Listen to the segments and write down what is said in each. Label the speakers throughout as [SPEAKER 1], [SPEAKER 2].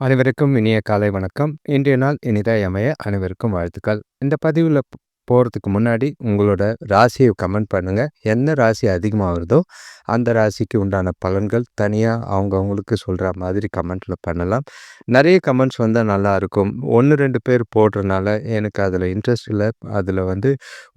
[SPEAKER 1] அனைவருக்கும் இனிய காலை வணக்கம். இன்றைய நாள் இனிதாய் அமைய அனைவருக்கும் வாழ்த்துக்கள். இந்த பதிவில் போகிறதுக்கு முன்னாடி உங்களோட ராசியை கமெண்ட் பண்ணுங்கள் என்ன ராசி அதிகமாக வருதோ அந்த ராசிக்கு உண்டான பலன்கள் தனியாக அவங்கவுங்களுக்கு சொல்கிற மாதிரி கமெண்ட்டில் பண்ணலாம். நிறைய கமெண்ட்ஸ் வந்தால் நல்லாயிருக்கும் ஒன்று ரெண்டு பேர் போடுறதுனால எனக்கு அதில் இன்ட்ரெஸ்ட் இல்லை. அதில் வந்து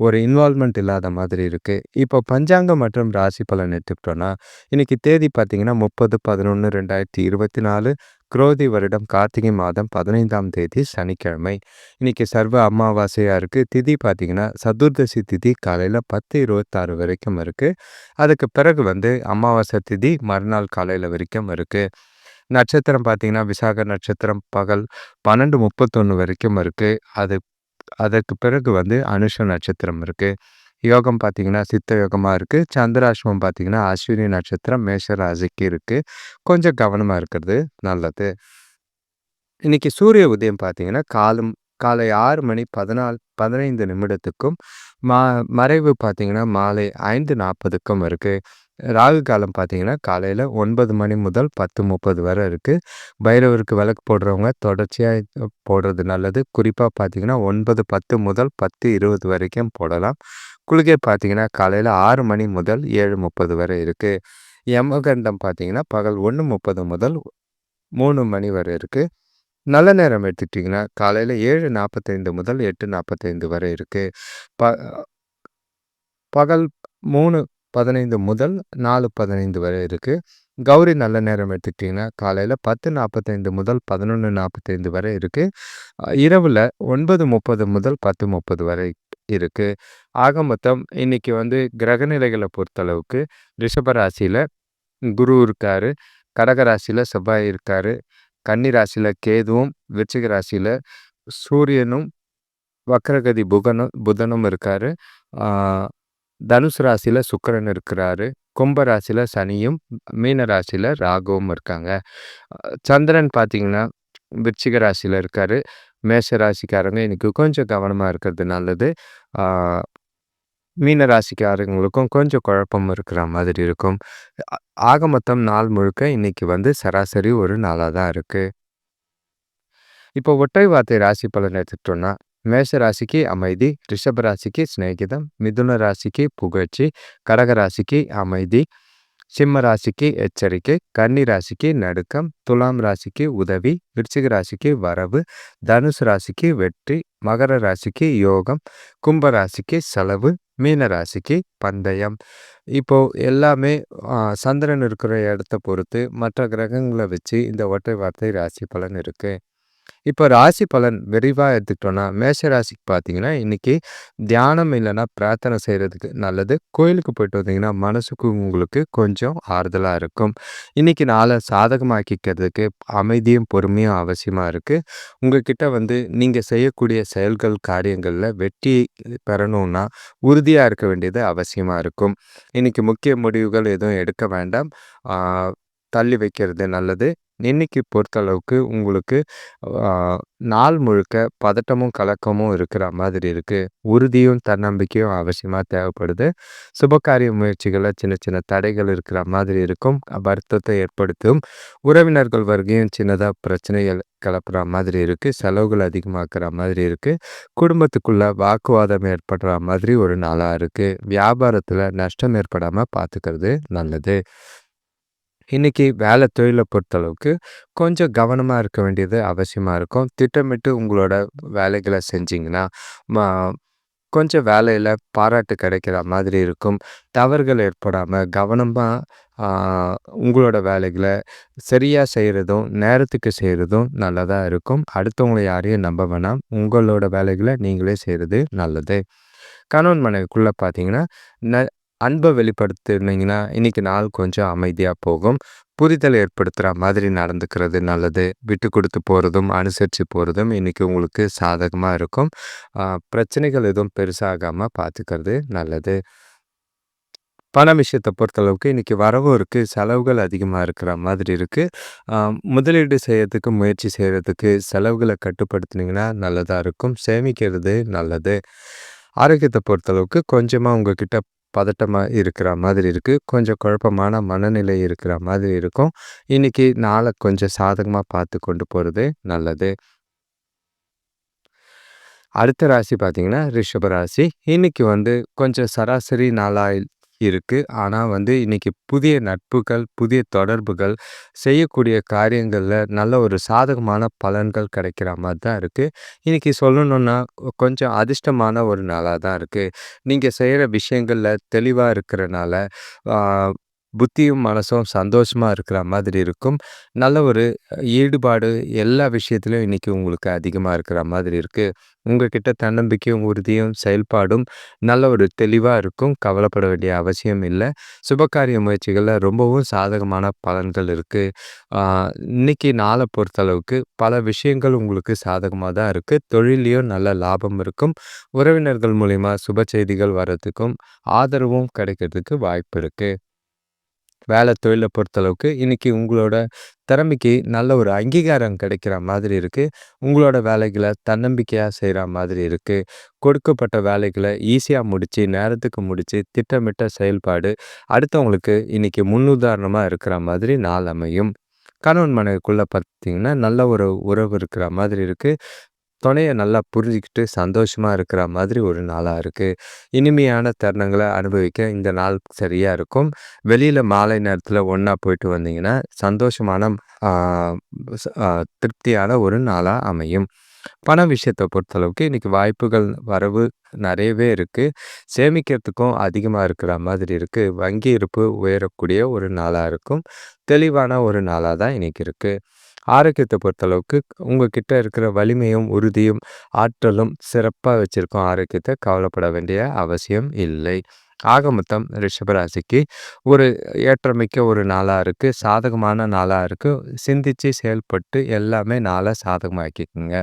[SPEAKER 1] ஒரு இன்வால்மெண்ட் இல்லாத மாதிரி இருக்குது இப்போ பஞ்சாங்கம் மற்றும் ராசி பலன் எடுத்துக்கிட்டோன்னா இன்றைக்கி தேதி பார்த்திங்கன்னா முப்பது பதினொன்று ரெண்டாயிரத்தி இருபத்தி நாலு. குரோதி வருடம் கார்த்திகை மாதம் பதினைந்தாம் தேதி சனிக்கிழமை. இன்னைக்கு சர்வ அமாவாசையாக இருக்குது திதி பார்த்திங்கன்னா சதுர்தசி திதி காலையில் பத்து இருபத்தாறு வரைக்கும் இருக்குது அதுக்கு பிறகு வந்து அமாவாசை திதி மறுநாள் காலையில் வரைக்கும் இருக்குது நட்சத்திரம் பார்த்திங்கன்னா விசாக நட்சத்திரம் பகல் பன்னெண்டு முப்பத்தொன்று வரைக்கும் இருக்குது அது அதற்கு பிறகு வந்து அனுஷ நட்சத்திரம் இருக்குது யோகம் பார்த்தீங்கன்னா சித்த யோகமாக இருக்குது சந்திராஷ்மம் பார்த்தீங்கன்னா அஸ்வினி நட்சத்திரம் மேஷ ராசிக்கு இருக்குது கொஞ்சம் கவனமாக இருக்கிறது நல்லது. இன்றைக்கி சூரிய உதயம் பார்த்தீங்கன்னா காலம் காலை ஆறு மணி பதினாலு பதினைந்து நிமிடத்துக்கும் மா மறைவு பார்த்தீங்கன்னா மாலை ஐந்து நாற்பதுக்கும் இருக்குது ராகு காலம் பார்த்தீங்கன்னா காலையில் ஒன்பது மணி முதல் பத்து முப்பது வரை இருக்குது பைரவருக்கு விளக்கு போடுறவங்க தொடர்ச்சியாக போடுறது நல்லது. குறிப்பாக பார்த்தீங்கன்னா ஒன்பது பத்து முதல் பத்து இருபது வரைக்கும் போடலாம். குளிகை பார்த்தீங்கன்னா காலையில் ஆறு மணி முதல் ஏழு முப்பது வரை இருக்குது யமகண்டம் பார்த்தீங்கன்னா பகல் ஒன்று முப்பது முதல் மூணு மணி வரை இருக்குது நல்ல நேரம் எடுத்துக்கிட்டிங்கன்னா காலையில் ஏழு நாற்பத்தைந்து முதல் எட்டு நாற்பத்தைந்து வரை இருக்குது ப பகல் மூணு பதினைந்து முதல் நாலு பதினைந்து வரை இருக்குது கௌரி நல்ல நேரம் எடுத்துக்கிட்டிங்கன்னா காலையில் பத்து நாற்பத்தைந்து முதல் பதினொன்று நாற்பத்தைந்து வரை இருக்குது இரவில் ஒன்பது முப்பது முதல் பத்து முப்பது வரை இருக்குது ஆக மொத்தம் இன்றைக்கி வந்து கிரகநிலைகளை பொறுத்தளவுக்கு ரிஷபராசியில் குரு இருக்கார். கடகராசியில் செவ்வாய் இருக்கார். கன்னி ராசியில் கேதுவும் விருச்சிக ராசியில் சூரியனும் வக்ரகதி புகனும் புதனும் இருக்கார். தனுசு ராசியில் சுக்கரன் இருக்கிறாரு. கும்ப ராசியில் சனியும் மீன ராசியில் ராகுவும் இருக்காங்க. சந்திரன் பார்த்திங்கன்னா விருச்சிக ராசியில் இருக்கார். மேஷ ராசிக்காரங்க இன்றைக்கி கொஞ்சம் கவனமாக இருக்கிறது நல்லது. மீன ராசிக்காரங்களுக்கும் கொஞ்சம் குழப்பம் இருக்கிற மாதிரி இருக்கும். ஆக மொத்தம் நாள் முழுக்க இன்னைக்கு வந்து சராசரி ஒரு நாளாக தான் இருக்குது இப்போ ஒற்றை வார்த்தை ராசி பலன் எடுத்துட்டோம்னா மேஷ ராசிக்கு அமைதி ரிஷப ராசிக்கு சிநேகிதம் மிதுன ராசிக்கு புகழ்ச்சி கடக ராசிக்கு அமைதி சிம்ம ராசிக்கு எச்சரிக்கை கன்னி ராசிக்கு நடுக்கம் துலாம் ராசிக்கு உதவி விருச்சிக ராசிக்கு வரவு தனுசு ராசிக்கு வெற்றி மகர ராசிக்கு யோகம் கும்ப ராசிக்கு செலவு மீன ராசிக்கு பந்தயம். இப்போ எல்லாமே சந்திரன் இருக்கிற இடத்த பொறுத்து மற்ற கிரகங்களை வச்சு இந்த ஒற்றை வார்த்தை ராசி பலன் இருக்குது இப்போ ராசி பலன் விரிவாக எடுத்துக்கிட்டோன்னா மேஷ ராசிக்கு பார்த்தீங்கன்னா இன்றைக்கி தியானம் இல்லைன்னா பிரார்த்தனை செய்கிறதுக்கு நல்லது. கோயிலுக்கு போயிட்டு வந்தீங்கன்னா மனசுக்கு உங்களுக்கு கொஞ்சம் ஆறுதலாக இருக்கும். இன்றைக்கி நாளை சாதகமாக்கிக்கிறதுக்கு அமைதியும் பொறுமையும் அவசியமாக இருக்குது உங்ககிட்ட வந்து நீங்கள் செய்யக்கூடிய செயல்கள் காரியங்களில் வெற்றி பெறணும்னா உறுதியாக இருக்க வேண்டியது அவசியமாக இருக்கும். இன்றைக்கி முக்கிய முடிவுகள் எதுவும் எடுக்க வேண்டாம். தள்ளி வைக்கிறது நல்லது. இன்னைக்கு பொறுத்தளவுக்கு உங்களுக்கு நாள் முழுக்க பதட்டமும் கலக்கமும் இருக்கிற மாதிரி இருக்குது உறுதியும் தன்னம்பிக்கையும் அவசியமாக தேவைப்படுது. சுபகாரிய முயற்சிகளில் சின்ன சின்ன தடைகள் இருக்கிற மாதிரி இருக்கும். வருத்தத்தை ஏற்படுத்தும். உறவினர்கள் வருகையும் சின்னதாக பிரச்சனைகள் கிளப்புற மாதிரி இருக்குது செலவுகள் அதிகமாக்குற மாதிரி இருக்குது குடும்பத்துக்குள்ளே வாக்குவாதம் ஏற்படுற மாதிரி ஒரு நாளாக இருக்குது வியாபாரத்தில் நஷ்டம் ஏற்படாமல் பார்த்துக்கிறது நல்லது. இன்றைக்கி வேலை தொழிலை பொறுத்தளவுக்கு கொஞ்சம் கவனமாக இருக்க வேண்டியது அவசியமாக இருக்கும். திட்டமிட்டு உங்களோட வேலைகளை செஞ்சிங்கன்னா கொஞ்சம் வேலையில் பாராட்டு கிடைக்கிற மாதிரி இருக்கும். தவறுகள் ஏற்படாமல் கவனமாக உங்களோட வேலைகளை சரியாக செய்கிறதும் நேரத்துக்கு செய்கிறதும் நல்லதாக இருக்கும். அடுத்தவங்களை யாரையும் நம்ப வேணாம். உங்களோட வேலைகளை நீங்களே செய்கிறது நல்லது. கணவன் மனைவிக்குள்ளே பார்த்தீங்கன்னா ந அன்பை வெளிப்படுத்தினீங்கன்னா இன்றைக்கி நாள் கொஞ்சம் அமைதியாக போகும். புரிதல் ஏற்படுத்துகிற மாதிரி நடந்துக்கிறது நல்லது. விட்டு கொடுத்து போகிறதும் அனுசரித்து போகிறதும் இன்றைக்கி உங்களுக்கு சாதகமாக இருக்கும். பிரச்சனைகள் எதுவும் பெருசாகாமல் பார்த்துக்கிறது நல்லது. பண விஷயத்தை பொறுத்தளவுக்கு இன்றைக்கி வரவும் இருக்குது செலவுகள் அதிகமாக இருக்கிற மாதிரி இருக்குது முதலீடு செய்கிறதுக்கு முயற்சி செய்கிறதுக்கு செலவுகளை கட்டுப்படுத்தினீங்கன்னா நல்லதாக இருக்கும். சேமிக்கிறது நல்லது. ஆரோக்கியத்தை பொறுத்தளவுக்கு கொஞ்சமாக உங்ககிட்ட பதட்டமாக இருக்கிற மாதிரி இருக்குது கொஞ்சம் குழப்பமான மனநிலை இருக்கிற மாதிரி இருக்கும். இன்றைக்கி நாளை கொஞ்சம் சாதகமாக பார்த்து கொண்டு போகிறது நல்லது. அடுத்த ராசி பார்த்தீங்கன்னா, ரிஷப ராசி. இன்னைக்கு வந்து கொஞ்சம் சராசரி நாளாக இருக்குது ஆனால் வந்து இன்னைக்கு புதிய நட்புகள், புதிய தொடர்புகள், செய்யக்கூடிய காரியங்களில் நல்ல ஒரு சாதகமான பலன்கள் கிடைக்கிற மாதிரி தான் இருக்குது இன்றைக்கி சொல்லணுன்னா கொஞ்சம் அதிர்ஷ்டமான ஒரு நாளாக தான் இருக்குது நீங்கள் செய்கிற விஷயங்களில் தெளிவாக இருக்கிறனால, புத்தியும், மனசும் சந்தோஷமாக இருக்கிற மாதிரி இருக்கும். நல்ல ஒரு ஈடுபாடு எல்லா விஷயத்திலும் இன்றைக்கி உங்களுக்கு அதிகமாக இருக்கிற மாதிரி இருக்குது உங்ககிட்ட தன்னம்பிக்கையும், உறுதியும், செயல்பாடும் நல்ல ஒரு தெளிவாக இருக்கும். கவலைப்பட வேண்டிய அவசியம் இல்லை சுபகாரிய முயற்சிகளில் ரொம்பவும் சாதகமான பலன்கள் இருக்குது இன்றைக்கி நாளை பொறுத்தளவுக்கு பல விஷயங்கள் உங்களுக்கு சாதகமாக தான் இருக்குது தொழிலையும் நல்ல லாபம் இருக்கும். உறவினர்கள் மூலிமா சுப செய்திகள் வர்றதுக்கும், ஆதரவும் கிடைக்கிறதுக்கு வாய்ப்பு இருக்குது வேலை தொழிலை பொறுத்தளவுக்கு இன்றைக்கி உங்களோட திறமைக்கு நல்ல ஒரு அங்கீகாரம் கிடைக்கிற மாதிரி இருக்குது உங்களோட வேலைகளை தன்னம்பிக்கையாக செய்கிற மாதிரி இருக்குது கொடுக்கப்பட்ட வேலைகளை ஈஸியாக முடித்து நேரத்துக்கு முடித்து திட்டமிட்ட செயல்பாடு அடுத்தவங்களுக்கு இன்றைக்கி முன்னுதாரணமாக இருக்கிற மாதிரி நாள் அமையும். கணவன் மனைவிக்குள்ளே பார்த்தீங்கன்னா, நல்ல ஒரு உறவு இருக்கிற மாதிரி இருக்குது துணையை நல்லா புரிஞ்சுக்கிட்டு சந்தோஷமாக இருக்கிற மாதிரி ஒரு நாளாக இருக்குது இனிமையான தருணங்களை அனுபவிக்க இந்த நாள் சரியாக இருக்கும். வெளியில் மாலை நேரத்தில் ஒன்றா போயிட்டு வந்தீங்கன்னா, சந்தோஷமான திருப்தியான ஒரு நாளாக அமையும். பண விஷயத்த பொறுத்தளவுக்கு இன்றைக்கி வாய்ப்புகள் வரவு நிறையவே இருக்குது சேமிக்கிறதுக்கும் அதிகமாக இருக்கிற மாதிரி இருக்குது வங்கி இருப்பு உயரக்கூடிய ஒரு நாளாக இருக்கும். தெளிவான ஒரு நாளாக தான் இன்றைக்கி இருக்குது ஆரோக்கியத்தை பொறுத்தளவுக்கு உங்ககிட்ட இருக்கிற வலிமையும், உறுதியும், ஆற்றலும் சிறப்பாக வச்சிருக்கும் ஆரோக்கியத்தை கவலைப்பட வேண்டிய அவசியம் இல்லை. ஆக மொத்தம் ரிஷபராசிக்கு ஒரு ஏற்றமிக்க ஒரு நாளாக இருக்குது சாதகமான நாளாக இருக்குது சிந்திச்சு செயல்பட்டு எல்லாமே நாளாக சாதகமாக்கிக்கோங்க.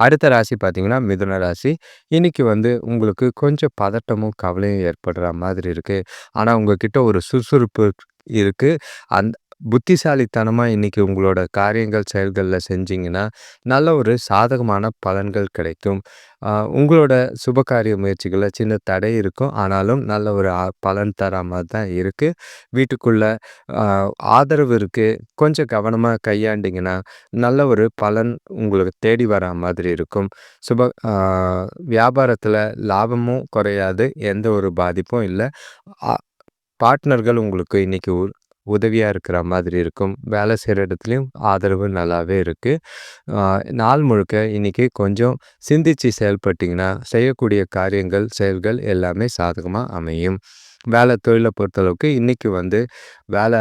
[SPEAKER 1] அடுத்த ராசி பார்த்தீங்கன்னா, மிதுன ராசி. இன்னைக்கு வந்து உங்களுக்கு கொஞ்சம் பதட்டமும், கவலையும் ஏற்படுற மாதிரி இருக்குது ஆனால் உங்ககிட்ட ஒரு சுறுசுறுப்பு இருக்குது அந்த புத்திசாலித்தனமாக இன்றைக்கி உங்களோட காரியங்கள், செயல்களில் செஞ்சிங்கன்னா நல்ல ஒரு சாதகமான பலன்கள் கிடைக்கும். உங்களோட சுபகாரிய முயற்சிகளில் சின்ன தடை இருக்கும். ஆனாலும் நல்ல ஒரு பலன் தர மாதிரி தான் இருக்குது வீட்டுக்குள்ளே ஆதரவு இருக்குது கொஞ்சம் கவனமாக கையாண்டிங்கன்னா நல்ல ஒரு பலன் உங்களுக்கு தேடி வரா மாதிரி இருக்கும். சுப வியாபாரத்தில் லாபமும் குறையாது. எந்த ஒரு பாதிப்பும் இல்லை பார்ட்னர்கள் உங்களுக்கு இன்றைக்கி உதவியாக இருக்கிற மாதிரி இருக்கும். வேலை செய்கிற இடத்துலையும் ஆதரவு நல்லாவே இருக்குது நாள் முழுக்க இன்னைக்கு கொஞ்சம் சிந்தித்து செயல்பட்டிங்கன்னா செய்யக்கூடிய காரியங்கள், செயல்கள் எல்லாமே சாதகமாக அமையும். வேலை தொழிலை பொறுத்தளவுக்கு இன்றைக்கி வந்து வேலை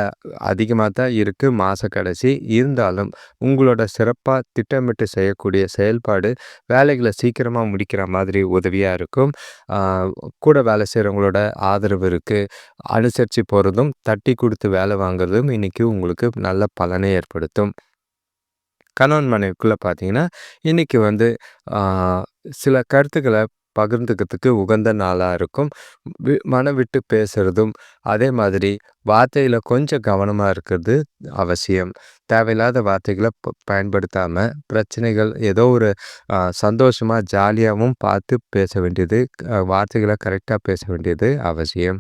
[SPEAKER 1] அதிகமாக தான் இருக்குது மாத கடைசி. இருந்தாலும் உங்களோட சிறப்பாக திட்டமிட்டு செய்யக்கூடிய செயல்பாடு, வேலைகளை சீக்கிரமாக முடிக்கிற மாதிரி உதவியாக இருக்கும். கூட வேலை செய்கிறவங்களோட ஆதரவு இருக்குது அனுசரித்து போகிறதும் தட்டி கொடுத்து வேலை வாங்குறதும் இன்றைக்கி உங்களுக்கு நல்ல பலனை ஏற்படுத்தும். கணவன் மனைவிக்குள்ளே பார்த்தீங்கன்னா, இன்றைக்கி வந்து சில கருத்துக்களை பகிர்ந்துக்கிறதுக்கு உகந்த நாளாக இருக்கும். வி மனம் விட்டு பேசுறதும், அதே மாதிரி வார்த்தையில் கொஞ்சம் கவனமாக இருக்கிறது அவசியம். தேவையில்லாத வார்த்தைகளை ப பிரச்சனைகள் ஏதோ ஒரு சந்தோஷமாக ஜாலியாகவும் பார்த்து பேச வேண்டியது, வார்த்தைகளை கரெக்டாக பேச வேண்டியது அவசியம்.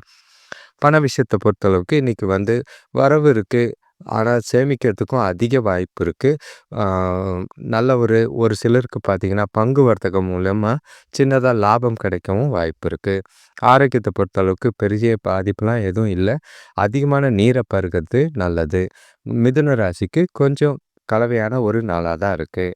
[SPEAKER 1] பண விஷயத்தை பொறுத்தளவுக்கு இன்றைக்கி வந்து வரவு இருக்குது ஆனால் சேமிக்கிறதுக்கும் அதிக வாய்ப்பு இருக்குது நல்ல ஒரு ஒரு சிலருக்கு பார்த்தீங்கன்னா, பங்கு வர்த்தகம் மூலமாக சின்னதாக லாபம் கிடைக்கவும் வாய்ப்பு இருக்குது ஆரோக்கியத்தை பொறுத்தளவுக்கு பெரிய பாதிப்புலாம் எதுவும் இல்லை. அதிகமான நீரை பருகிறது நல்லது. மிதுன ராசிக்கு கொஞ்சம் கலவையான ஒரு நாளாக தான் இருக்குது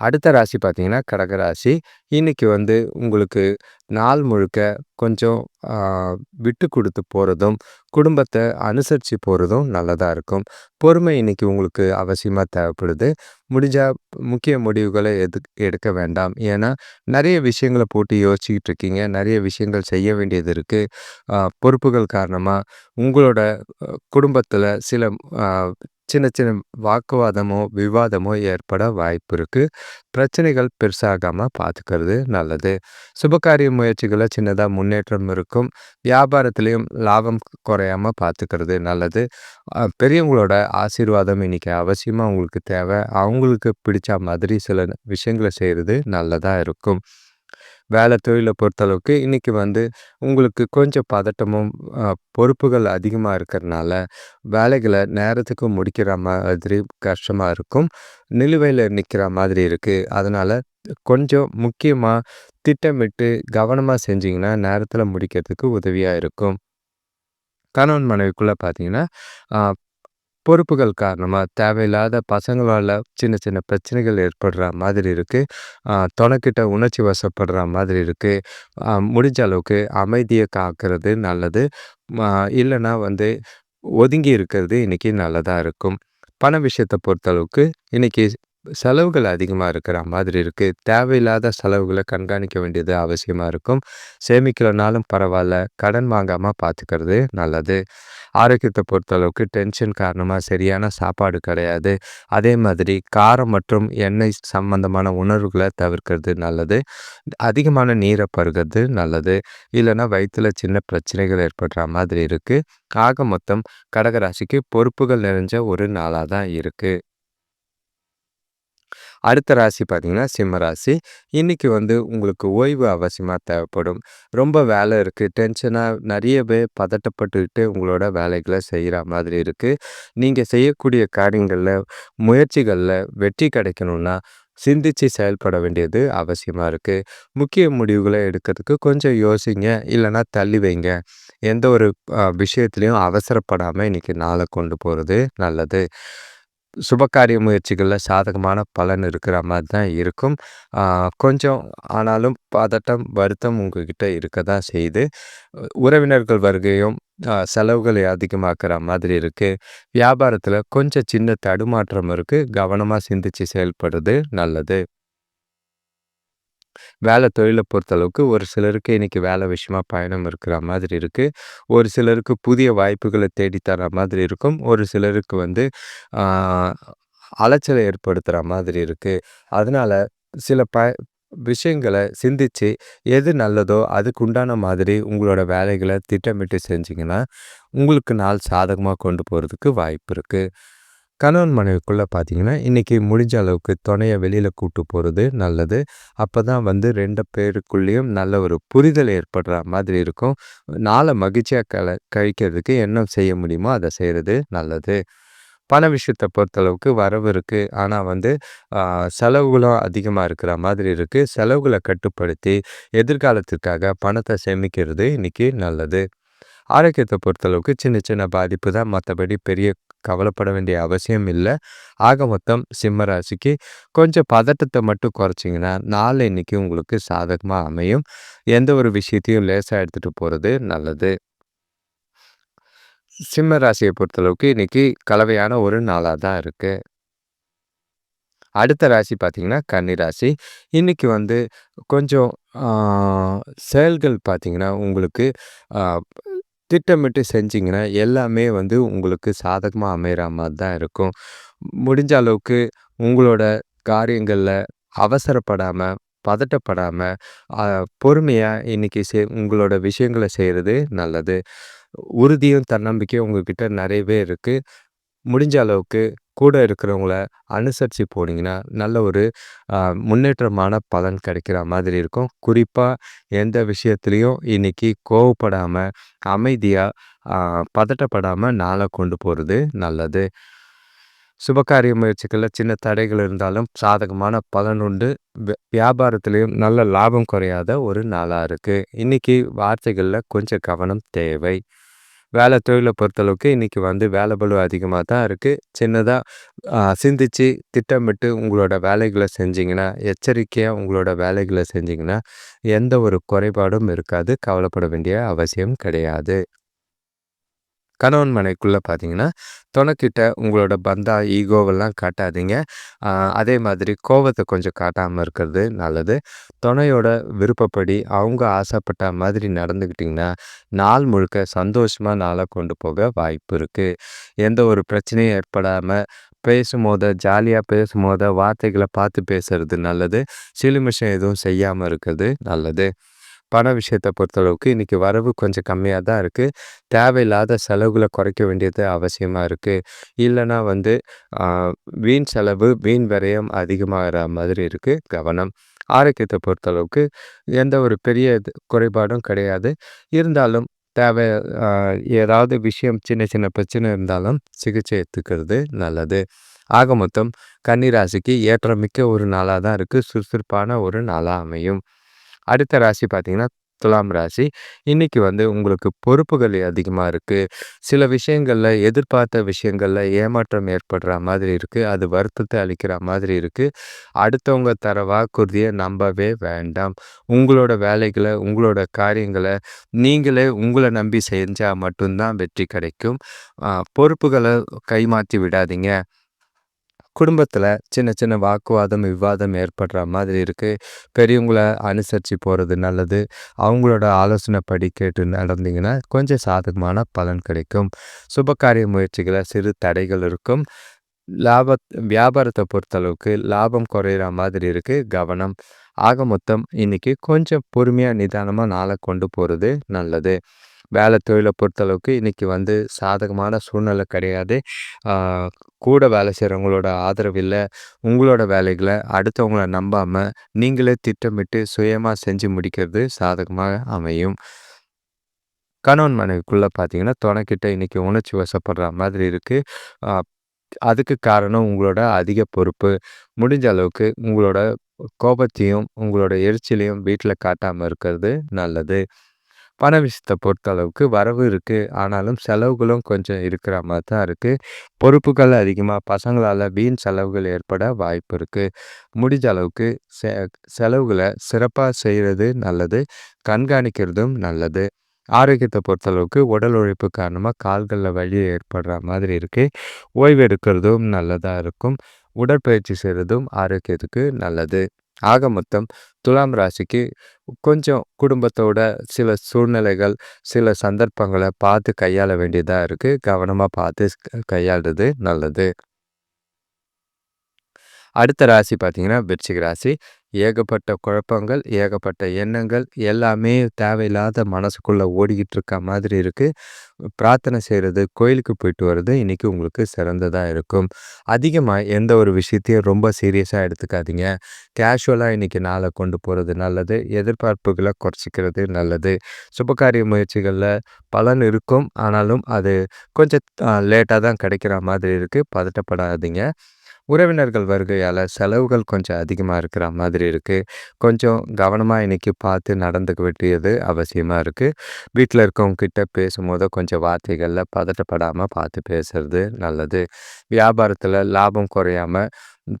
[SPEAKER 1] அடுத்த ராசி பார்த்தீங்கன்னா, கடக ராசி. இன்னைக்கு வந்து உங்களுக்கு நாள் முழுக்க கொஞ்சம் விட்டு கொடுத்து போகிறதும் குடும்பத்தை அனுசரித்து போகிறதும் நல்லதாக இருக்கும். பொறுமை இன்னைக்கு உங்களுக்கு அவசியமாக தேவைப்படுது. முடிஞ்சால் முக்கிய முடிவுகளை எதுக் எடுக்க வேண்டாம். ஏன்னா, நிறைய விஷயங்கள போட்டு யோசிச்சுக்கிட்டு இருக்கீங்க. நிறைய விஷயங்கள் செய்ய வேண்டியது இருக்குது பொறுப்புகள் காரணமாக உங்களோட குடும்பத்தில் சில சின்ன சின்ன வாக்குவாதமோ, விவாதமோ ஏற்பட வாய்ப்பு இருக்குது பிரச்சனைகள் பெருசாகாமல் பார்த்துக்கிறது நல்லது. சுபகாரிய முயற்சிகளை சின்னதாக முன்னேற்றம் இருக்கும். வியாபாரத்துலேயும் லாபம் குறையாமல் பார்த்துக்கிறது நல்லது. பெரியவங்களோட ஆசீர்வாதம் இன்னைக்கு அவசியமாக உங்களுக்கு தேவை. அவங்களுக்கு பிடிச்ச மாதிரி சில விஷயங்கள செய்கிறது நல்லதாக இருக்கும். வேலை தொழிலை பொறுத்தளவுக்கு இன்றைக்கி வந்து உங்களுக்கு கொஞ்சம் பதட்டமும் பொறுப்புகள் அதிகமாக இருக்கிறனால வேலைகளை நேரத்துக்கு முடிக்கிற மாதிரி கஷ்டமாக இருக்கும். நிலுவையில் நிற்கிற மாதிரி இருக்குது அதனால் கொஞ்சம் முக்கியமாக திட்டமிட்டு கவனமாக செஞ்சிங்கன்னா நேரத்தில் முடிக்கிறதுக்கு உதவியாக இருக்கும். கணவன் மனைவிக்குள்ளே பார்த்தீங்கன்னா பொறுப்புகள் காரணமாக தேவையில்லாத பசங்களால் சின்ன சின்ன பிரச்சனைகள் ஏற்படுற மாதிரி இருக்குது தொணக்கிட்ட உணர்ச்சி வசப்படுற மாதிரி இருக்குது முடிஞ்ச அளவுக்கு அமைதியை காக்கிறது நல்லது. இல்லைன்னா வந்து ஒதுங்கி இருக்கிறது இன்றைக்கி நல்லதாக இருக்கும். பண விஷயத்தை பொறுத்தளவுக்கு இன்றைக்கி செலவுகள் அதிகமாக இருக்கிற மாதிரி இருக்குது தேவையில்லாத செலவுகளை கண்காணிக்க வேண்டியது அவசியமாக இருக்கும். சேமிக்கலைனாலும் பரவாயில்ல. கடன் வாங்காமல் பார்த்துக்கிறது நல்லது. ஆரோக்கியத்தை பொறுத்தளவுக்கு டென்ஷன் காரணமாக சரியான சாப்பாடு கிடையாது. அதே மாதிரி காரம் மற்றும் எண்ணெய் சம்பந்தமான உணர்வுகளை தவிர்க்கிறது நல்லது. அதிகமான நீரை பருகிறது நல்லது. இல்லைன்னா வயிற்றில் சின்ன பிரச்சனைகள் ஏற்படுற மாதிரி இருக்குது ஆக மொத்தம் கடகராசிக்கு பொறுப்புகள் நிறைஞ்ச ஒரு நாளாக தான் இருக்குது அடுத்த ராசி பார்த்தீங்கன்னா சிம்ம ராசி. இன்றைக்கி வந்து உங்களுக்கு ஓய்வு அவசியமாக தேவைப்படும். ரொம்ப வேலை இருக்குது டென்ஷனாக நிறைய பேர் பதட்டப்பட்டுக்கிட்டு உங்களோட வேலைகளை செய்கிற மாதிரி இருக்குது நீங்கள் செய்யக்கூடிய காரியங்களில் முயற்சிகளில் வெற்றி கிடைக்கணும்னா சிந்தித்து செயல்பட வேண்டியது அவசியமாக இருக்குது முக்கிய முடிவுகளை எடுக்கிறதுக்கு கொஞ்சம் யோசிங்க. இல்லைன்னா தள்ளி வைங்க. எந்த ஒரு விஷயத்துலையும் அவசரப்படாமல் இன்றைக்கி நாளை கொண்டு போகிறது நல்லது. சுபகாரிய முயற்சிகளில் சாதகமான பலன் இருக்கிற மாதிரி தான் இருக்கும். கொஞ்சம் ஆனாலும் பதட்டம் வருத்தம் உங்ககிட்ட இருக்க தான் செய்யுது. உறவினர்கள் வருகையும் செலவுகளை அதிகமாக்குற மாதிரி இருக்குது வியாபாரத்தில் கொஞ்சம் சின்ன தடுமாற்றம் இருக்குது கவனமாக சிந்தித்து செயல்படுறது நல்லது. வேலை தொழிலை பொறுத்தளவுக்கு ஒரு சிலருக்கு இன்றைக்கி வேலை விஷயமா பயணம் இருக்கிற மாதிரி இருக்குது ஒரு சிலருக்கு புதிய வாய்ப்புகளை தேடித்தர மாதிரி இருக்கும். ஒரு சிலருக்கு வந்து அலைச்சலை ஏற்படுத்துகிற மாதிரி இருக்குது அதனால் சில ப விஷயங்களை சிந்தித்து எது நல்லதோ அதுக்கு உண்டான மாதிரி உங்களோட வேலைகளை திட்டமிட்டு செஞ்சிங்கன்னா உங்களுக்கு நாள் சாதகமாக கொண்டு போகிறதுக்கு வாய்ப்பு இருக்குது கணவன் மனைவிக்குள்ளே பார்த்தீங்கன்னா இன்றைக்கி முடிஞ்ச அளவுக்கு துணையை வெளியில் கூட்டு போகிறது நல்லது. அப்போ தான் வந்து ரெண்டு பேருக்குள்ளேயும் நல்ல ஒரு புரிதல் ஏற்படுற மாதிரி இருக்கும். நாளை மகிழ்ச்சியாக கல கழிக்கிறதுக்கு என்ன செய்ய முடியுமோ அதை செய்கிறது நல்லது. பண விஷயத்தை பொறுத்தளவுக்கு வரவு இருக்குது ஆனால் வந்து செலவுகளும் அதிகமாக இருக்கிற மாதிரி இருக்குது செலவுகளை கட்டுப்படுத்தி எதிர்காலத்திற்காக பணத்தை சேமிக்கிறது இன்றைக்கி நல்லது. ஆரோக்கியத்தை பொறுத்தளவுக்கு சின்ன சின்ன பாதிப்பு தான். மற்றபடி பெரிய கவலைப்பட வேண்டிய அவசியம் இல்லை. ஆக மொத்தம் சிம்ம ராசிக்கு கொஞ்சம் பதட்டத்தை மட்டும் குறைச்சிங்கன்னா நாளை இன்னைக்கு உங்களுக்கு சாதகமாக அமையும். எந்த ஒரு விஷயத்தையும் லேசாக எடுத்துகிட்டு போகிறது நல்லது. சிம்ம ராசியை பொறுத்தளவுக்கு இன்னைக்கு கலவையான ஒரு நாளாக தான் இருக்குது அடுத்த ராசி பார்த்திங்கன்னா கன்னி ராசி. இன்றைக்கி வந்து கொஞ்சம் செயல்கள் பார்த்திங்கன்னா உங்களுக்கு திட்டமிட்டு செஞ்சிங்கன்னா எல்லாமே வந்து உங்களுக்கு சாதகமாக அமைகிற மாதிரி தான் இருக்கும். முடிஞ்ச அளவுக்கு உங்களோட காரியங்களில் அவசரப்படாமல் பதட்டப்படாமல் பொறுமையாக இன்றைக்கி செ உங்களோட விஷயங்களை செய்கிறது நல்லது. உறுதியும் தன்னம்பிக்கையும் உங்கள்கிட்ட நிறையவே இருக்குது முடிஞ்ச அளவுக்கு கூட இருக்கிறவங்கள அனுசரித்து போனீங்கன்னா நல்ல ஒரு முன்னேற்றமான பலன் கிடைக்கிற மாதிரி இருக்கும். குறிப்பாக எந்த விஷயத்துலையும் இன்றைக்கி கோவப்படாமல் அமைதியாக பதட்டப்படாமல் நாளை கொண்டு போகிறது நல்லது. சுபகாரிய முயற்சிகளில் சின்ன தடைகள் இருந்தாலும் சாதகமான பலன் உண்டு. வியாபாரத்திலையும் நல்ல லாபம் குறையாத ஒரு நாளாக இருக்குது இன்றைக்கி வார்த்தைகளில் கொஞ்சம் கவனம் தேவை. வேலை தொழிலை பொறுத்தளவுக்கு இன்றைக்கி வந்து வேலை பளு அதிகமாக தான் இருக்குது சின்னதாக சிந்தித்து திட்டமிட்டு உங்களோட வேலைகளை செஞ்சிங்கன்னா எச்சரிக்கையாக உங்களோட வேலைகளை செஞ்சிங்கன்னா எந்த ஒரு குறைபாடும் இருக்காது. கவலைப்பட வேண்டிய அவசியம் கிடையாது. கணவன் மனைக்குள்ளே பார்த்தீங்கன்னா துணைக்கிட்ட உங்களோட பந்தா ஈகோவெல்லாம் காட்டாதீங்க. அதே மாதிரி கோவத்தை கொஞ்சம் காட்டாமல் இருக்கிறது நல்லது. துணையோட விருப்பப்படி அவங்க ஆசைப்பட்ட மாதிரி நடந்துக்கிட்டிங்கன்னா நாள் முழுக்க சந்தோஷமாக நாளை கொண்டு போக வாய்ப்பு இருக்குது எந்த ஒரு பிரச்சனையும் ஏற்படாமல் பேசும்போது ஜாலியாக பேசும்போது வார்த்தைகளை பார்த்து பேசுறது நல்லது. சிலுமிஷம் எதுவும் செய்யாமல் இருக்கிறது நல்லது. பண விஷயத்தை பொறுத்தளவுக்கு இன்றைக்கி வரவு கொஞ்சம் கம்மியாக தான் இருக்குது தேவையில்லாத செலவுகளை குறைக்க வேண்டியது அவசியமாக இருக்குது இல்லைன்னா வந்து வீண் செலவு வீண் விரயம் அதிகமாகிற மாதிரி இருக்குது கவனம். ஆரோக்கியத்தை பொறுத்தளவுக்கு எந்த ஒரு பெரிய குறைபாடும் கிடையாது. இருந்தாலும் தேவை ஏதாவது விஷயம் சின்ன சின்ன பிரச்சனை இருந்தாலும் சிகிச்சை எடுத்துக்கிறது நல்லது. ஆக மொத்தம் கன்னிராசிக்கு ஏற்றமிக்க ஒரு நாளாக தான் இருக்குது சுறுசுறுப்பான ஒரு நாளாக அமையும். அடுத்த ராசி பார்த்தீங்கன்னா துலாம் ராசி. இன்னைக்கு வந்து உங்களுக்கு பொறுப்புகள் அதிகமாக இருக்குது சில விஷயங்களில் எதிர்பார்த்த விஷயங்களில் ஏமாற்றம் ஏற்படுற மாதிரி இருக்குது அது வருத்தத்தை அளிக்கிற மாதிரி இருக்குது அடுத்தவங்க தர வாக்குறுதியை நம்பவே வேண்டாம். உங்களோட வேலைகளை உங்களோட காரியங்களை நீங்களே உங்களை நம்பி செஞ்சால் மட்டும்தான் வெற்றி கிடைக்கும். பொறுப்புகளை கைமாற்றி விடாதீங்க. குடும்பத்தில் சின்ன சின்ன வாக்குவாதம் விவாதம் ஏற்படுற மாதிரி இருக்குது பெரியவங்களை அனுசரித்து போகிறது நல்லது. அவங்களோட ஆலோசனை படி கேட்டு நடந்தீங்கன்னா கொஞ்சம் சாதகமான பலன் கிடைக்கும். சுபகாரிய முயற்சிகளை சிறு தடைகள் இருக்கும். லாப வியாபாரத்தை பொறுத்தளவுக்கு லாபம் குறையிற மாதிரி இருக்குது கவனம். ஆக மொத்தம் இன்றைக்கி கொஞ்சம் பொறுமையாக நிதானமாக நாளை கொண்டு போகிறது நல்லது. வேலை தொழிலை பொறுத்தளவுக்கு இன்றைக்கி வந்து சாதகமான சூழ்நிலை கிடையாது. கூட வேலை செய்கிறவங்களோட ஆதரவு இல்லை. உங்களோட வேலைகளை அடுத்தவங்கள நம்பாமல் நீங்களே திட்டமிட்டு சுயமாக செஞ்சு முடிக்கிறது சாதகமாக அமையும். கணவன் மனைவிக்குள்ளே பார்த்தீங்கன்னா துணைக்கிட்ட இன்றைக்கி உணர்ச்சி வசப்படுற மாதிரி இருக்குது அதுக்கு காரணம் உங்களோட அதிக பொறுப்பு. முடிஞ்ச அளவுக்கு உங்களோட கோபத்தையும் உங்களோட எரிச்சலையும் வீட்டில் காட்டாமல் இருக்கிறது நல்லது. பண விஷயத்தை பொறுத்த அளவுக்கு வரவு இருக்குது ஆனாலும் செலவுகளும் கொஞ்சம் இருக்கிற மாதிரி தான் இருக்குது பொறுப்புகள் அதிகமாக பசங்களால் வீண் செலவுகள் ஏற்பட வாய்ப்பு இருக்குது முடிஞ்ச அளவுக்கு செ செலவுகளை சிறப்பாக செய்கிறது நல்லது. கண்காணிக்கிறதும் நல்லது. ஆரோக்கியத்தை பொறுத்தளவுக்கு உடல் உழைப்பு காரணமாக கால்களில் வலி ஏற்படுற மாதிரி இருக்குது ஓய்வு எடுக்கிறதும் நல்லதாக இருக்கும். உடற்பயிற்சி செய்கிறதும் ஆரோக்கியத்துக்கு நல்லது. ஆக மொத்தம் துலாம் ராசிக்கு கொஞ்சம் குடும்பத்தோட சில சூழ்நிலைகள் சில சந்தர்ப்பங்களை பார்த்து கையாள வேண்டியதாக இருக்குது கவனமாக பார்த்து கையாளுறது நல்லது. அடுத்த ராசி பார்த்தீங்கன்னா விருச்சிக ராசி. ஏகப்பட்ட குழப்பங்கள் ஏகப்பட்ட எண்ணங்கள் எல்லாமே தேவையில்லாத மனசுக்குள்ளே ஓடிக்கிட்டு இருக்க மாதிரி இருக்குது பிரார்த்தனை செய்கிறது கோயிலுக்கு போயிட்டு வர்றது இன்றைக்கி உங்களுக்கு சிறந்ததாக இருக்கும். அதிகமாக எந்த ஒரு விஷயத்தையும் ரொம்ப சீரியஸாக எடுத்துக்காதீங்க. கேஷுவலாக இன்றைக்கி நாளை கொண்டு போகிறது நல்லது எதிர்பார்ப்புகளை குறைச்சிக்கிறது நல்லது. சுபகாரிய முயற்சிகளில் பலன் இருக்கும் ஆனாலும் அது கொஞ்சம் லேட்டாக தான் கிடைக்கிற மாதிரி இருக்குது பதட்டப்படாதீங்க. உறவினர்கள் வருகையால் செலவுகள் கொஞ்சம் அதிகமாக இருக்கிற மாதிரி இருக்குது கொஞ்சம் கவனமாக இன்றைக்கி பார்த்து நடந்துக்க வேண்டியது அவசியமாக இருக்குது வீட்டில் இருக்கவங்கக்கிட்ட பேசும்போது கொஞ்சம் வார்த்தைகளில் பதட்டப்படாமல் பார்த்து பேசுறது நல்லது. வியாபாரத்தில் லாபம் குறையாமல்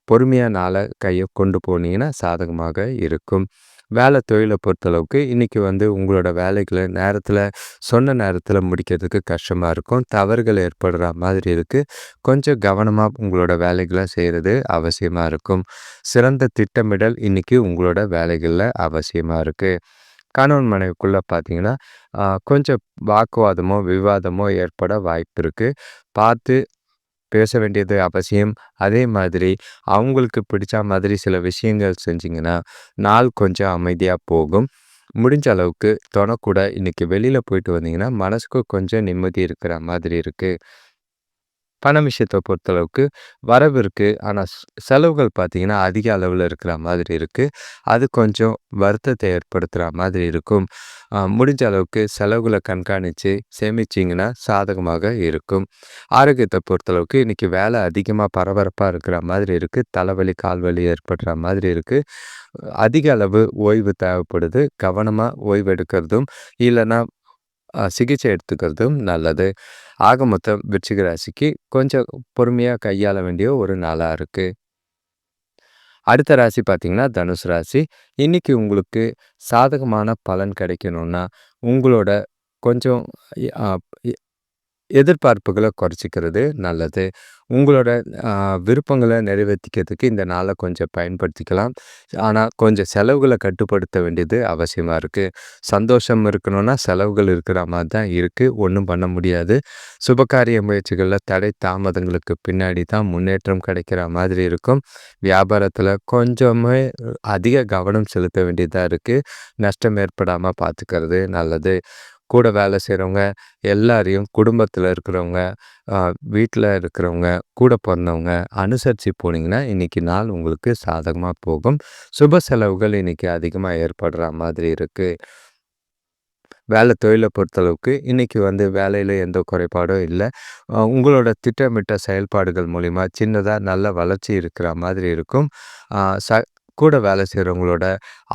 [SPEAKER 1] பொறுமையாக நாளை கையை கொண்டு போனீங்கன்னா சாதகமாக இருக்கும். வேலை தொழிலை பொறுத்தளவுக்கு இன்றைக்கி வந்து உங்களோட வேலைகளை நேரத்தில் சொன்ன நேரத்தில் முடிக்கிறதுக்கு கஷ்டமாக இருக்கும். தவறுகள் ஏற்படுற மாதிரி இருக்குது கொஞ்சம் கவனமாக உங்களோட வேலைகளை செய்கிறது அவசியமாக இருக்கும். சிறந்த திட்டமிடல் இன்றைக்கி உங்களோட வேலைகளில் அவசியமாக இருக்குது கணவன் மனைவிக்குள்ளே பார்த்தீங்கன்னா கொஞ்சம் வாக்குவாதமோ விவாதமோ ஏற்பட வாய்ப்பு இருக்குது பார்த்து பேச வேண்டியது அவசியம். அதே மாதிரி அவங்களுக்கு பிடிச்ச மாதிரி சில விஷயங்கள் செஞ்சிங்கன்னா நாள் கொஞ்சம் அமைதியாக போகும். முடிஞ்ச அளவுக்கு தொணக்கூட இன்றைக்கி வெளியில் போயிட்டு வந்தீங்கன்னா மனசுக்கு கொஞ்சம் நிம்மதி இருக்கிற மாதிரி இருக்குது பண விஷயத்தை பொறுத்தளவுக்கு வரவு இருக்குது ஆனால் செலவுகள் பார்த்திங்கன்னா அதிக அளவில் இருக்கிற மாதிரி இருக்குது அது கொஞ்சம் வருத்தத்தை ஏற்படுத்துகிற மாதிரி இருக்கும். முடிஞ்ச அளவுக்கு செலவுகளை கண்காணித்து சேமிச்சிங்கன்னா சாதகமாக இருக்கும். ஆரோக்கியத்தை பொறுத்தளவுக்கு இன்றைக்கி வேலை அதிகமாக பரபரப்பாக இருக்கிற மாதிரி இருக்குது தலைவலி கால்வலி ஏற்படுற மாதிரி இருக்குது அதிக அளவு ஓய்வு தேவைப்படுது. கவனமாக ஓய்வு எடுக்கிறதும் இல்லைன்னா சிகிச்சை எடுத்துக்கிறதும் நல்லது. ஆக மொத்தம் விருச்சிக ராசிக்கு கொஞ்சம் பொறுமையாக கையாள வேண்டிய ஒரு நாளாக இருக்குது அடுத்த ராசி பார்த்திங்கன்னா தனுசு ராசி. இன்றைக்கி உங்களுக்கு சாதகமான பலன் கிடைக்கணுன்னா உங்களோட கொஞ்சம் எதிர்பார்ப்புகளை குறைச்சிக்கிறது நல்லது. உங்களோட விருப்பங்களை நிறைவேற்றிக்கிறதுக்கு இந்த நாளை கொஞ்சம் பயன்படுத்திக்கலாம். ஆனால் கொஞ்சம் செலவுகளை கட்டுப்படுத்த வேண்டியது அவசியமாக இருக்குது சந்தோஷம் இருக்கணும்னா, செலவுகள் இருக்கிற மாதிரி தான் இருக்குது ஒன்றும் பண்ண முடியாது. சுபகாரிய முயற்சிகளில் தடை தாமதங்களுக்கு பின்னாடி தான் முன்னேற்றம் கிடைக்கிற மாதிரி இருக்கும். வியாபாரத்தில் கொஞ்சமே அதிக கவனம் செலுத்த வேண்டியதாக இருக்குது நஷ்டம் ஏற்படாமல் பார்த்துக்கிறது நல்லது. கூட வேலை செய்கிறவங்க எல்லாரையும் குடும்பத்தில் இருக்கிறவங்க, வீட்டில் இருக்கிறவங்க, கூட பிறந்தவங்க அனுசரித்து போனீங்கன்னா, இன்னைக்கு நாள் உங்களுக்கு சாதகமாக போகும். சுப செலவுகள் இன்னைக்கு அதிகமாக ஏற்படுற மாதிரி இருக்குது வேலை தொழிலை பொறுத்தளவுக்கு இன்றைக்கி வந்து வேலையில் எந்த குறைபாடும் இல்லை உங்களோட திட்டமிட்ட செயல்பாடுகள் மூலிமா சின்னதாக நல்ல வளர்ச்சி இருக்கிற மாதிரி இருக்கும். ச கூட வேலை செய்கிறவங்களோட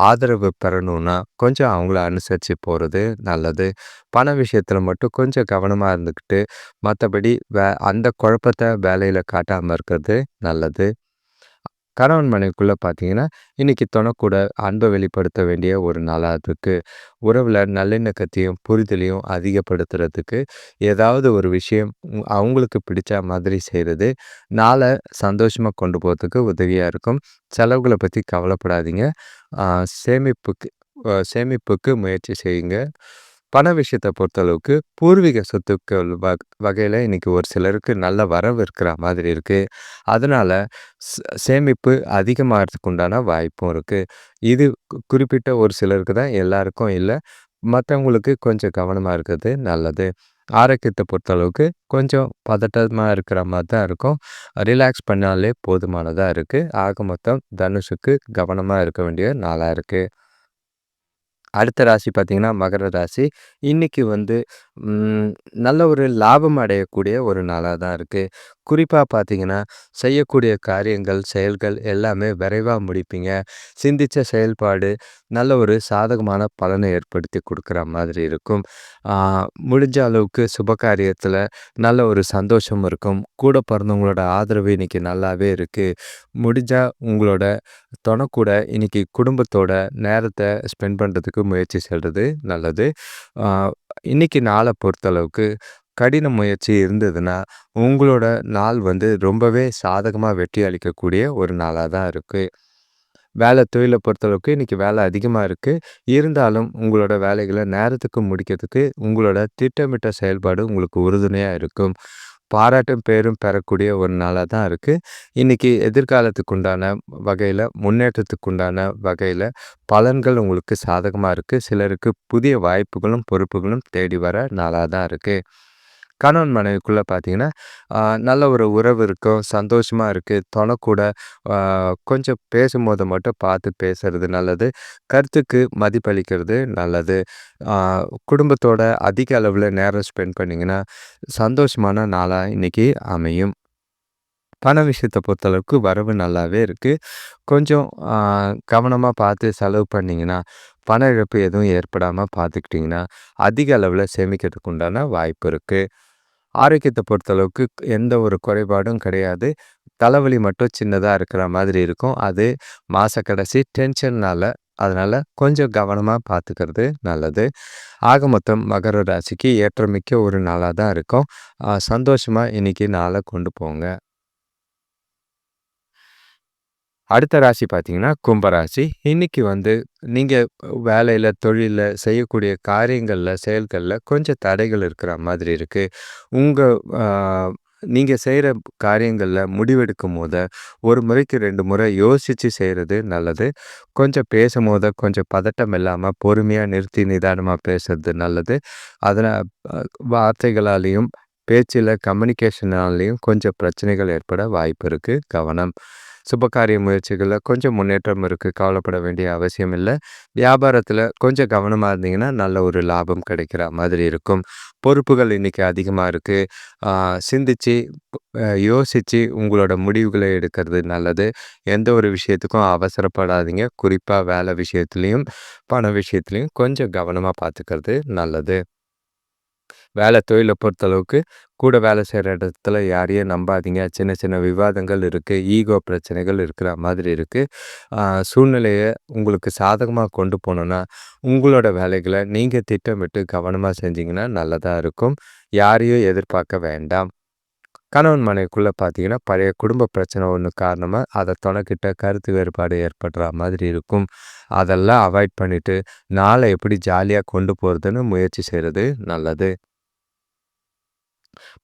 [SPEAKER 1] ஆதரவு பெறணும்னா, கொஞ்சம் அவங்கள அனுசரித்து போகிறது நல்லது. பண விஷயத்தில் மட்டும் கொஞ்சம் கவனமாக இருந்துக்கிட்டு, மற்றபடி வே அந்த குழப்பத்தை வேலையில் காட்டாமல் இருக்கிறது நல்லது. கணவன் மனைவிக்குள்ளே பார்த்தீங்கன்னா, இன்னைக்கு தொணக்கூட அன்பை வெளிப்படுத்த வேண்டிய ஒரு நாளாக இருக்குது உறவில் நல்லிணக்கத்தையும், புரிதலையும் அதிகப்படுத்துறதுக்கு ஏதாவது ஒரு விஷயம் அவங்களுக்கு பிடிச்ச மாதிரி செய்கிறது நாளை சந்தோஷமாக கொண்டு போகிறதுக்கு உதவியாக இருக்கும். செலவுகளை பற்றி கவலைப்படாதீங்க. சேமிப்புக்கு சேமிப்புக்கு முயற்சி செய்யுங்க. பண விஷயத்தை பொறுத்தளவுக்கு பூர்வீக சொத்துக்கள் வ வகையில் இன்னைக்கு ஒரு சிலருக்கு நல்ல வரவு இருக்கிற மாதிரி இருக்குது அதனால் சேமிப்பு அதிகமாகிறதுக்கு உண்டான வாய்ப்பும் இருக்குது இது குறிப்பிட்ட ஒரு சிலருக்கு தான் எல்லாருக்கும் இல்லை. மற்றவங்களுக்கு கொஞ்சம் கவனமாக இருக்கிறது நல்லது. ஆரோக்கியத்தை பொறுத்தளவுக்கு கொஞ்சம் பதட்டமாக இருக்கிற மாதிரி தான் இருக்கும். ரிலாக்ஸ் பண்ணாலே போதுமானதாக இருக்குது ஆக மொத்தம் தனுஷுக்கு கவனமாக இருக்க வேண்டிய நாளாக இருக்குது அடுத்த ராசி பார்த்தீங்கன்னா, மகர ராசி. இன்னைக்கு வந்து ம் நல்ல ஒரு லாபம் அடையக்கூடிய ஒரு நாளா தான் இருக்கு. குறிப்பா பார்த்தீங்கன்னா, செய்யக்கூடிய காரியங்கள், செயல்கள் எல்லாமே விரைவா முடிப்பீங்க. சிந்திச்ச செயல்பாடு நல்ல ஒரு சாதகமான பலனை ஏற்படுத்தி குடுக்குற மாதிரி இருக்கும். ஆ முடிஞ்ச அளவுக்கு சுபகாரியத்தில நல்ல ஒரு சந்தோஷம் இருக்கும். கூட பிறந்தவங்களோட ஆதரவு இன்னைக்கு நல்லாவே இருக்கு. முடிஞ்சா உங்களோட தொணக்கூட இன்னைக்கு குடும்பத்தோட நேரத்த ஸ்பெண்ட் பண்றதுக்கு முயற்சி செய்றது நல்லது. ஆ இன்னைக்கு நாளை பொறுத்தளவுக்கு கடின முயற்சி இருந்ததுன்னா, உங்களோட நாள் வந்து ரொம்பவே சாதகமாக வெற்றி அளிக்கக்கூடிய ஒரு நாளாக தான் இருக்குது வேலை தொழிலை பொறுத்தளவுக்கு இன்றைக்கி வேலை அதிகமாக இருக்குது இருந்தாலும் உங்களோட வேலைகளை நேரத்துக்கு முடிக்கிறதுக்கு உங்களோட திட்டமிட்ட செயல்பாடு உங்களுக்கு உறுதுணையாக இருக்கும். பாராட்டும், பேரும் பெறக்கூடிய ஒரு நாளாக தான் இருக்குது இன்றைக்கி எதிர்காலத்துக்கு உண்டான முன்னேற்றத்துக்குண்டான முன்னேற்றத்துக்கு உண்டான பலன்கள் உங்களுக்கு சாதகமாக இருக்குது சிலருக்கு புதிய வாய்ப்புகளும், பொறுப்புகளும் தேடி வர நாளாக தான் இருக்குது கணவன் மனைவிக்குள்ளே பார்த்தீங்கன்னா, நல்ல ஒரு உறவு இருக்கும். சந்தோஷமாக இருக்குது தொணக்கூட கொஞ்சம் பேசும்போது மட்டும் பார்த்து பேசுறது நல்லது. கருத்துக்கு மதிப்பளிக்கிறது நல்லது. குடும்பத்தோட அதிக அளவில் நேரம் ஸ்பெண்ட் பண்ணிங்கன்னா சந்தோஷமான நாளாக இன்றைக்கி அமையும். பண விஷயத்தை பொறுத்தளவுக்கு வரவு நல்லாவே இருக்குது கொஞ்சம் கவனமாக பார்த்து செலவு பண்ணிங்கன்னா பண இழப்பு எதுவும் ஏற்படாமல் பார்த்துக்கிட்டிங்கன்னா அதிக அளவில் சேமிக்கிறதுக்கு உண்டான வாய்ப்பு இருக்குது ஆரோக்கியத்தை பொறுத்தளவுக்கு எந்த ஒரு குறைபாடும் கிடையாது. தலைவலி மட்டும் சின்னதாக இருக்கிற மாதிரி இருக்கும். அது மாத கடைசி டென்ஷன்னால. அதனால் கொஞ்சம் கவனமாக பார்த்துக்கிறது நல்லது. ஆக மொத்தம் மகர ராசிக்கு ஏற்றமிக்க ஒரு நாளாக தான் இருக்கும். சந்தோஷமாக இன்றைக்கி இன்னைக்கு கொண்டு போங்க. அடுத்த ராசி பார்த்தீங்கன்னா, கும்பராசி. இன்னைக்கு வந்து நீங்கள் வேலையில் தொழிலில் செய்யக்கூடிய காரியங்களில் செயல்களில் கொஞ்சம் தடைகள் இருக்கிற மாதிரி இருக்குது உங்கள் நீங்கள் செய்கிற காரியங்களில் முடிவெடுக்கும் போது ஒரு முறைக்கு ரெண்டு முறை யோசித்து செய்கிறது நல்லது. கொஞ்சம் பேசும் போது கொஞ்சம் பதட்டம் இல்லாமல் பொறுமையாக நிறுத்தி நிதானமாக பேசுறது நல்லது. அதனால் வார்த்தைகளாலேயும் பேச்சில் கம்யூனிகேஷனாலேயும் கொஞ்சம் பிரச்சனைகள் ஏற்பட வாய்ப்பு இருக்குது கவனம். சுபகாரிய முயற்சிகளில் கொஞ்சம் முன்னேற்றம் இருக்குது கவலைப்பட வேண்டிய அவசியம் இல்லை வியாபாரத்தில் கொஞ்சம் கவனமாக இருந்தீங்கன்னா, நல்ல ஒரு லாபம் கிடைக்கிற மாதிரி இருக்கும். பொறுப்புகள் இன்றைக்கி அதிகமாக இருக்குது சிந்திச்சு, யோசித்து உங்களோட முடிவுகளை எடுக்கிறது நல்லது. எந்த ஒரு விஷயத்துக்கும் அவசரப்படாதீங்க. குறிப்பாக வேலை விஷயத்துலேயும் பண விஷயத்துலேயும் கொஞ்சம் கவனமாக பார்த்துக்கிறது நல்லது. வேலை தொழிலை பொறுத்தளவுக்கு கூட வேலை செய்கிற இடத்துல யாரையும் நம்பாதீங்க. சின்ன சின்ன விவாதங்கள் இருக்குது ஈகோ பிரச்சனைகள் இருக்கிற மாதிரி இருக்குது சூழ்நிலையை உங்களுக்கு சாதகமாக கொண்டு போகணுன்னா உங்களோட வேலைகளை நீங்கள் திட்டமிட்டு கவனமாக செஞ்சிங்கன்னா நல்லதாக இருக்கும். யாரையும் எதிர்பார்க்க வேண்டாம். கணவன் மனைவிக்குள்ளே பார்த்தீங்கன்னா பழைய குடும்ப பிரச்சனை ஒன்று காரணமாக அதை தொணக்கிட்ட கருத்து வேறுபாடு ஏற்படுற மாதிரி இருக்கும். அதெல்லாம் அவாய்ட் பண்ணிவிட்டு நாளை எப்படி ஜாலியாக கொண்டு போகிறதுன்னு முயற்சி செய்கிறது நல்லது.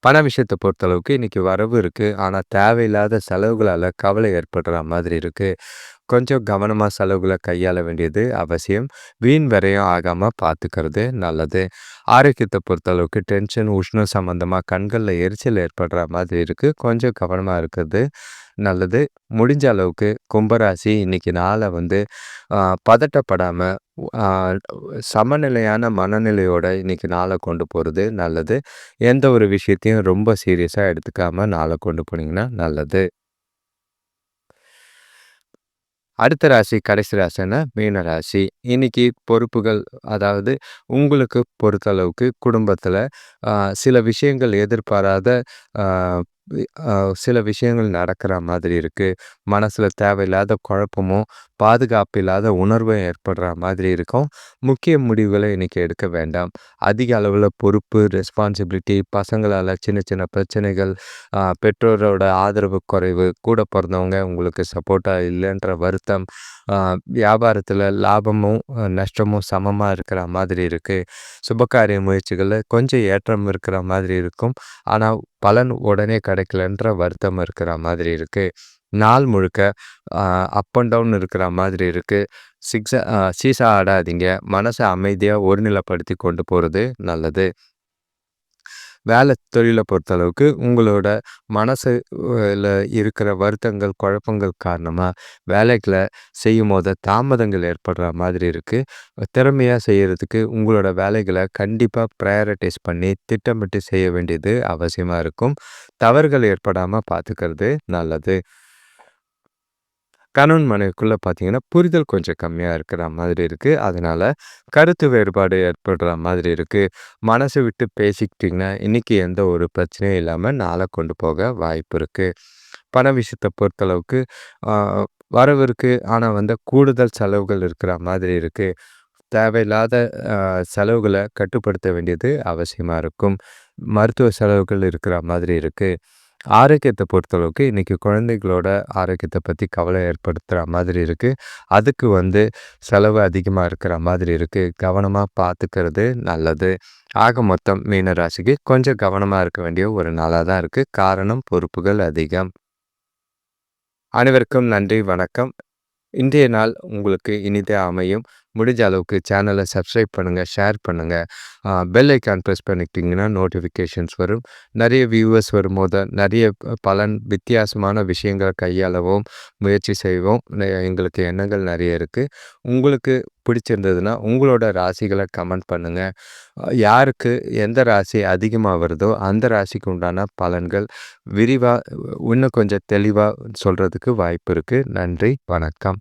[SPEAKER 1] பண விஷயத்தை பொறுத்தளவுக்கு இன்றைக்கி வரவு இருக்குது ஆனால் தேவையில்லாத செலவுகளால் கவலை ஏற்படுற மாதிரி இருக்குது கொஞ்சம் கவனமாக செலவுகளை கையாள வேண்டியது அவசியம். வீண் வரையும் ஆகாமல் பார்த்துக்கிறது நல்லது. ஆரோக்கியத்தை பொறுத்தளவுக்கு டென்ஷன் உஷ்ணம் சம்மந்தமாக கண்களில் எரிச்சல் ஏற்படுற மாதிரி இருக்குது கொஞ்சம் கவனமாக இருக்கிறது நல்லது. முடிஞ்ச அளவுக்கு கும்பராசி இன்றைக்கி நாளை வந்து பதட்டப்படாமல் சமநிலையான மனநிலையோட இன்றைக்கி நாளை கொண்டு போகிறது நல்லது. எந்த ஒரு விஷயத்தையும் ரொம்ப சீரியஸாக எடுத்துக்காமல் நாளை கொண்டு போனீங்கன்னா நல்லது. அடுத்த ராசி கடைசி ராசின்னா மீன ராசி. இன்னைக்கு பொறுப்புகள் அதாவது உங்களுக்கு பொறுத்தளவுக்கு குடும்பத்தில் சில விஷயங்கள் எதிர்பாராத சில விஷயங்கள் நடக்கிற மாதிரி இருக்குது மனசில் தேவையில்லாத குழப்பமும் பாதுகாப்பு இல்லாத உணர்வும் ஏற்படுற மாதிரி இருக்கும். முக்கிய முடிவுகளை இன்றைக்கி எடுக்க வேண்டாம். அதிக அளவில் பொறுப்பு ரெஸ்பான்சிபிலிட்டி பசங்களால் சின்ன சின்ன பிரச்சனைகள் பெற்றோரோட ஆதரவு குறைவு கூட பிறந்தவங்க உங்களுக்கு சப்போர்ட்டாக இல்லைன்ற வருத்தம் வியாபாரத்தில் லாபமும் நஷ்டமும் சமமாக இருக்கிற மாதிரி இருக்குது சுபகாரிய முயற்சிகளில் கொஞ்சம் ஏற்றம் இருக்கிற மாதிரி இருக்கும். ஆனால் பலன் உடனே கிடைக்கலன்ற வருத்தம் இருக்கிற மாதிரி இருக்குது நாள் முழுக்க அப் அண்ட் டவுன் இருக்கிற மாதிரி இருக்குது சிக்ஸா சீசா ஆடாதீங்க. மனசை அமைதியாக ஒருநிலைப்படுத்தி கொண்டு போகிறது நல்லது. வேலை தொழிலை பொறுத்தளவுக்கு உங்களோட மனசில் இருக்கிற வருத்தங்கள் குழப்பங்கள் காரணமாக வேலைகளை செய்யும் போது தாமதங்கள் ஏற்படுற மாதிரி இருக்குது திறமையாக செய்கிறதுக்கு உங்களோட வேலைகளை கண்டிப்பாக ப்ரையாரிட்டைஸ் பண்ணி திட்டமிட்டு செய்ய வேண்டியது அவசியமாக இருக்கும். தவறுகள் ஏற்படாமல் பார்த்துக்கிறது நல்லது. கணவன் மனைவிக்குள்ளே பார்த்தீங்கன்னா புரிதல் கொஞ்சம் கம்மியாக இருக்கிற மாதிரி இருக்குது அதனால் கருத்து வேறுபாடு ஏற்படுற மாதிரி இருக்குது மனசை விட்டு பேசிக்கிட்டிங்கன்னா இன்றைக்கி எந்த ஒரு பிரச்சனையும் இல்லாமல் நாளை கொண்டு போக வாய்ப்பு இருக்குது பண விஷயத்தை பொறுத்தளவுக்கு வரவு இருக்குது ஆனால் வந்து கூடுதல் செலவுகள் இருக்கிற மாதிரி இருக்குது தேவையில்லாத செலவுகளை கட்டுப்படுத்த வேண்டியது அவசியமாக இருக்கும். மருத்துவ செலவுகள் இருக்கிற மாதிரி இருக்குது ஆரோக்கியத்தை பொறுத்தளவுக்கு இன்றைக்கி குழந்தைகளோட ஆரோக்கியத்தை பற்றி கவலை ஏற்படுத்துகிற மாதிரி இருக்குது அதுக்கு வந்து செலவு அதிகமாக இருக்கிற மாதிரி இருக்குது கவனமாக பார்த்துக்கிறது நல்லது. ஆக மொத்தம் மீன ராசிக்கு கொஞ்சம் கவனமாக இருக்க வேண்டிய ஒரு நாளாக தான் இருக்குது காரணம் பொறுப்புகள் அதிகம். அனைவருக்கும் நன்றி வணக்கம். இன்றைய நாள் உங்களுக்கு இனிதே அமையும். முடிஞ்ச அளவுக்கு சேனலை சப்ஸ்கிரைப் பண்ணுங்கள் ஷேர் பண்ணுங்கள் பெல் ஐக்கான் ப்ரெஸ் பண்ணிக்கிட்டிங்கன்னா நோட்டிஃபிகேஷன்ஸ் வரும். நிறைய வியூவர்ஸ் வரும்போது நிறைய பலன் வித்தியாசமான விஷயங்களை கையாளவும் முயற்சி செய்வோம். எங்களுக்கு எண்ணங்கள் நிறைய இருக்குது உங்களுக்கு பிடிச்சிருந்ததுன்னா உங்களோட ராசிகளை கமெண்ட் பண்ணுங்கள் யாருக்கு எந்த ராசி அதிகமாக வருதோ அந்த ராசிக்கு உண்டான பலன்கள் விரிவாக இன்னும் கொஞ்சம் தெளிவாக சொல்கிறதுக்கு வாய்ப்பு இருக்குது நன்றி வணக்கம்.